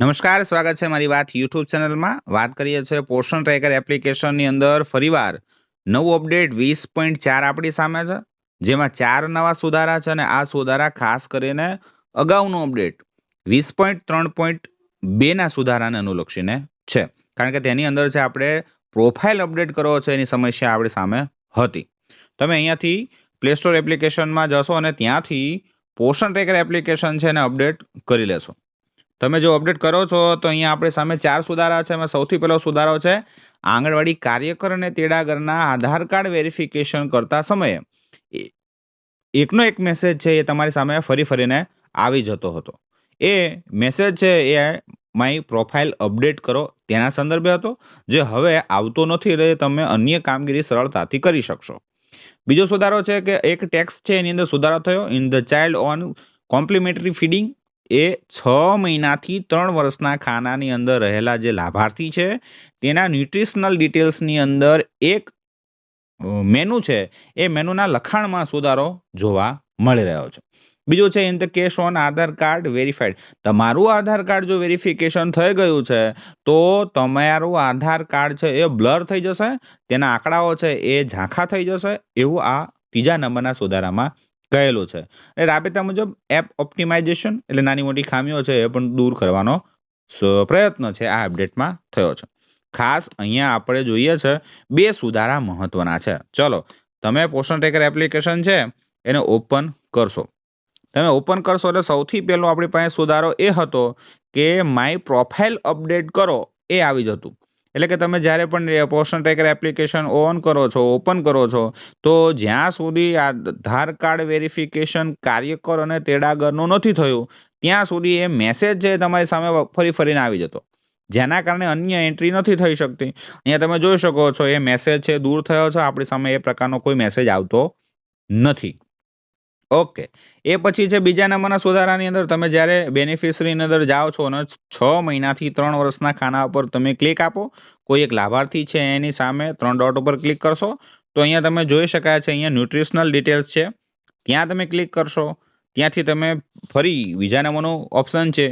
નમસ્કાર, સ્વાગત છે મારી વાત યુટ્યુબ ચેનલમાં. વાત કરીએ છીએ પોષણ ટ્રેકર એપ્લિકેશનની અંદર ફરીવાર નવું અપડેટ વીસ પોઈન્ટ ચાર આપણી સામે છે, જેમાં ચાર નવા સુધારા છે અને આ સુધારા ખાસ કરીને અગાઉનું અપડેટ વીસ પોઈન્ટ ત્રણ પોઈન્ટ બેના સુધારાને અનુલક્ષીને છે. કારણ કે તેની અંદર છે આપણે પ્રોફાઇલ અપડેટ કરવો છે એની સમસ્યા આપણી સામે હતી. તમે અહીંયાથી પ્લે સ્ટોર એપ્લિકેશનમાં જશો અને ત્યાંથી પોષણ ટ્રેકર એપ્લિકેશન છે એને અપડેટ કરી લેશો. તમે જો અપડેટ કરો છો, તો અહીંયા આપણે સામે ચાર સુધારા છે. એમાં સૌથી પહેલો સુધારો છે, આંગણવાડી કાર્યકર અને તેડાગરના આધાર કાર્ડ વેરિફિકેશન કરતા સમયે એકનો એક મેસેજ છે એ તમારી સામે ફરી ફરીને આવી જતો હતો. એ મેસેજ છે એ માય પ્રોફાઇલ અપડેટ કરો તેના સંદર્ભે હતો, જે હવે આવતો નથી એટલે તમે અન્ય કામગીરી સરળતાથી કરી શકશો. બીજો સુધારો છે કે એક ટેક્સ છે, એની અંદર સુધારો થયો. In the child on complementary feeding એ છ મહિનાથી ત્રણ વર્ષના ખાનાની અંદર રહેલા જે લાભાર્થી છે, તેના ન્યુટ્રિશનલ ડિટેલ્સની અંદર એક મેનુ છે. એ મેનુના લખાણમાં સુધારો જોવા મળી રહ્યો છે. બીજું છે in the case on Aadhaar card verified તમારું આધાર કાર્ડ જો વેરિફિકેશન થઈ ગયું છે, તો તમારું આધાર કાર્ડ છે એ બ્લર થઈ જશે, તેના આંકડાઓ છે એ ઝાંખા થઈ જશે, એવું આ ત્રીજા નંબરના સુધારામાં કહેલું છે. અને રાબેતા મુજબ એપ ઓપ્ટિમાઇઝેશન એટલે નાની મોટી ખામીઓ છે એ પણ દૂર કરવાનો પ્રયત્ન છે આ અપડેટમાં થયો છે. ખાસ અહીંયા આપણે જોઈએ છે બે સુધારા મહત્વના છે. ચલો, તમે પોષણ ટ્રેકર એપ્લિકેશન છે એને ઓપન કરશો. તમે ઓપન કરશો એટલે સૌથી પહેલો આપણી પાસે સુધારો એ હતો કે માય પ્રોફાઇલ અપડેટ કરો એ આવી જતું. એટલે કે તમે જ્યારે પણ પોષણ ટ્રેકર એપ્લિકેશન ઓન કરો છો ઓપન કરો છો, તો જ્યાં સુધી આધાર કાર્ડ વેરિફિકેશન કાર્યકર અને તેડાગરનું નથી થયું, ત્યાં સુધી એ મેસેજ છે તમારી સામે ફરી ફરીને આવી જતો. જેના કારણે અન્ય એન્ટ્રી નથી થઈ શકતી. અહીંયા તમે જોઈ શકો છો એ મેસેજ છે, દૂર થયો છે, આપણી સામે એ પ્રકારનો કોઈ મેસેજ આવતો નથી. ઓકે. એ પછી છે બીજા નંબરના સુધારાની અંદર તમે જ્યારે બેનિફિશરીની અંદર જાઓ છો અને છ મહિનાથી ત્રણ વર્ષના ખાના ઉપર તમે ક્લિક આપો, કોઈ એક લાભાર્થી છે એની સામે ત્રણ ડોટ ઉપર ક્લિક કરશો, તો અહીંયા તમે જોઈ શકાય છે અહીંયા ન્યુટ્રિશનલ ડિટેલ્સ છે. ત્યાં તમે ક્લિક કરશો, ત્યાંથી તમે ફરી બીજા નંબરનું ઓપ્શન છે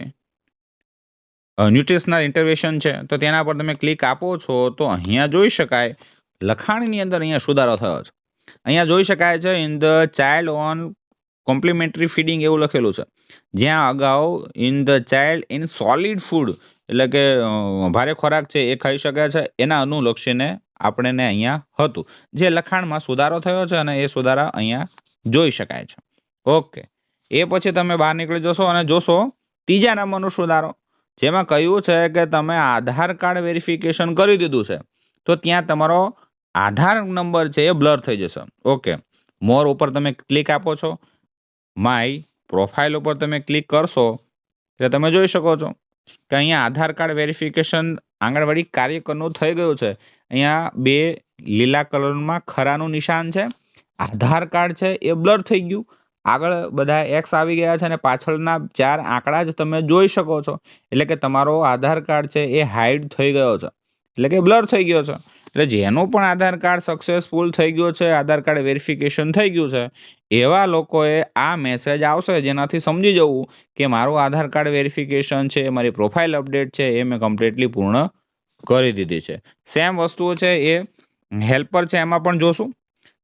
ન્યુટ્રિશનલ ઇન્ટરવેશન છે, તો તેના પર તમે ક્લિક આપો છો, તો અહીંયા જોઈ શકાય લખાણની અંદર અહીંયા સુધારો થયો છે. અહીંયા જોઈ શકાય છે in the child on complementary feeding એવું લખેલું છે. જ્યાં અગાઉ in the child in solid food એટલે કે ભારે ખોરાક છે એ ખાઈ શકે છે, એના અનુલક્ષીને આપણને અહીંયા હતું. જે લખાણમાં સુધારો થયો છે અને એ સુધારા અહીંયા જોઈ શકાય છે. ઓકે. એ પછી તમે બહાર નીકળી જશો અને જોશો ત્રીજા નંબરનો સુધારો, જેમાં કહ્યું છે કે તમે આધાર કાર્ડ વેરિફિકેશન કરી દીધું છે. તો ત્યાં તમારો આધાર નંબર છે એ બ્લર થઈ જશે. ઓકે. મોર ઉપર તમે ક્લિક આપો છો. માય પ્રોફાઇલ ઉપર તમે ક્લિક કરશો, એટલે તમે જોઈ શકો છો કે અહીંયા આધાર કાર્ડ વેરિફિકેશન આંગણવાડી કાર્યકરનું થઈ ગયું છે. અહીંયા બે લીલા કલરમાં ખરાનું નિશાન છે, આધાર કાર્ડ છે, એ બ્લર થઈ ગયું. આગળ બધા એક્સ આવી ગયા છે અને પાછળના ચાર આંકડા જ તમે જોઈ શકો છો. એટલે કે તમારો આધાર કાર્ડ છે એ હાઈડ થઈ ગયો છે. એટલે કે બ્લર થઈ ગયો છે. એટલે જેનું પણ આધાર કાર્ડ સક્સેસફુલ થઈ ગયો છે, આધાર કાર્ડ વેરિફિકેશન થઈ ગયું છે એવા લોકોએ આ મેસેજ આવશે જેનાથી સમજી જવું કે મારું આધાર કાર્ડ વેરિફિકેશન છે, મારી પ્રોફાઇલ અપડેટ છે, એ મેં કમ્પ્લીટલી પૂર્ણ કરી દીધી છે. સેમ વસ્તુઓ છે એ હેલ્પર છે, એમાં પણ જોશું.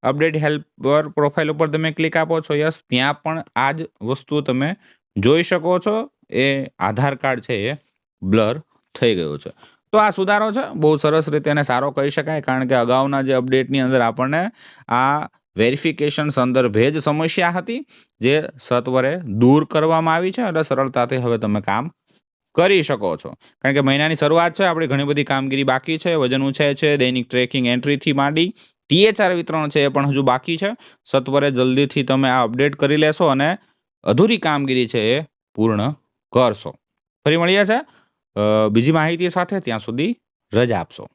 અપડેટ હેલ્પર પ્રોફાઇલ ઉપર તમે ક્લિક આપો છો, યસ, ત્યાં પણ આ જ વસ્તુ તમે જોઈ શકો છો. એ આધાર કાર્ડ છે, એ બ્લર થઈ ગયું છે. તો આ સુધારો છે. બહુ સરસ રીતે એને સારો કહી શકાય, કારણ કે અગાઉના જે અપડેટની અંદર આપણને આ વેરિફિકેશન સંદર્ભે જ સમસ્યા હતી, જે સત્વરે દૂર કરવામાં આવી છે અને સરળતાથી હવે તમે કામ કરી શકો છો. કારણ કે મહિનાની શરૂઆત છે, આપણી ઘણી બધી કામગીરી બાકી છે, વજન ઉછે છે, દૈનિક ટ્રેકિંગ એન્ટ્રીથી માંડી ટીએચઆર વિતરણ છે એ પણ હજુ બાકી છે. સત્વરે જલ્દીથી તમે આ અપડેટ કરી લેશો અને અધૂરી કામગીરી છે એ પૂર્ણ કરશો. ફરી મળીએ છે. બીજી માહિતી સાથે ત્યાં સુધી રજા આપશો.